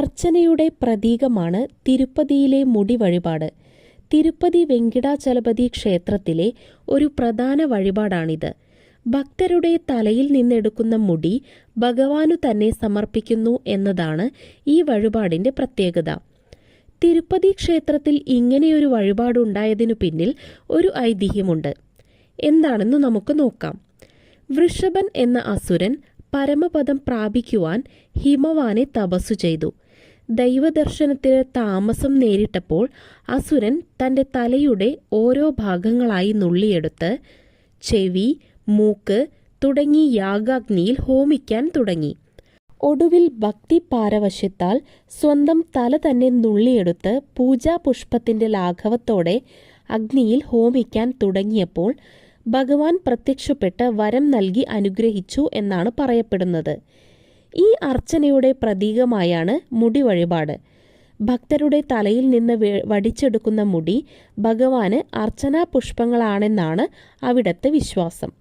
അർച്ചനയുടെ പ്രതീകമാണ് തിരുപ്പതിയിലെ മുടി വഴിപാട് തിരുപ്പതി വെങ്കിടാചലപതി ക്ഷേത്രത്തിലെ ഒരു പ്രധാന വഴിപാടാണിത്. ഭക്തരുടെ തലയിൽ നിന്നെടുക്കുന്ന മുടി ഭഗവാനു തന്നെ സമർപ്പിക്കുന്നു എന്നതാണ് ഈ വഴിപാടിന്റെ പ്രത്യേകത. തിരുപ്പതി ക്ഷേത്രത്തിൽ ഇങ്ങനെയൊരു വഴിപാടുണ്ടായതിനു പിന്നിൽ ഒരു ഐതിഹ്യമുണ്ട്. എന്താണെന്ന് നമുക്ക് നോക്കാം. വൃഷഭൻ എന്ന അസുരൻ പരമപദം പ്രാപിക്കുവാൻ ഹിമവാനെ തപസ്സു ചെയ്തു. ദൈവദർശനത്തിന് താമസം നേരിട്ടപ്പോൾ അസുരൻ തന്റെ തലയുടെ ഓരോ ഭാഗങ്ങളായി നുള്ളിയെടുത്ത് ചെവി മൂക്ക് തുടങ്ങി യാഗാഗ്നിയിൽ ഹോമിക്കാൻ തുടങ്ങി. ഒടുവിൽ ഭക്തി പാരവശ്യത്താൽ സ്വന്തം തല തന്നെ നുള്ളിയെടുത്ത് പൂജാപുഷ്പത്തിന്റെ ലാഘവത്തോടെ അഗ്നിയിൽ ഹോമിക്കാൻ തുടങ്ങിയപ്പോൾ ഭഗവാൻ പ്രത്യക്ഷപ്പെട്ട് വരം നൽകി അനുഗ്രഹിച്ചു എന്നാണ് പറയപ്പെടുന്നത്. ഈ അർച്ചനയുടെ പ്രതീകമായാണ് മുടി വഴിപാട്. ഭക്തരുടെ തലയിൽ നിന്ന് വടിച്ചെടുക്കുന്ന മുടി ഭഗവാന് അർച്ചനാ പുഷ്പങ്ങളാണെന്നാണ് അവിടത്തെ വിശ്വാസം.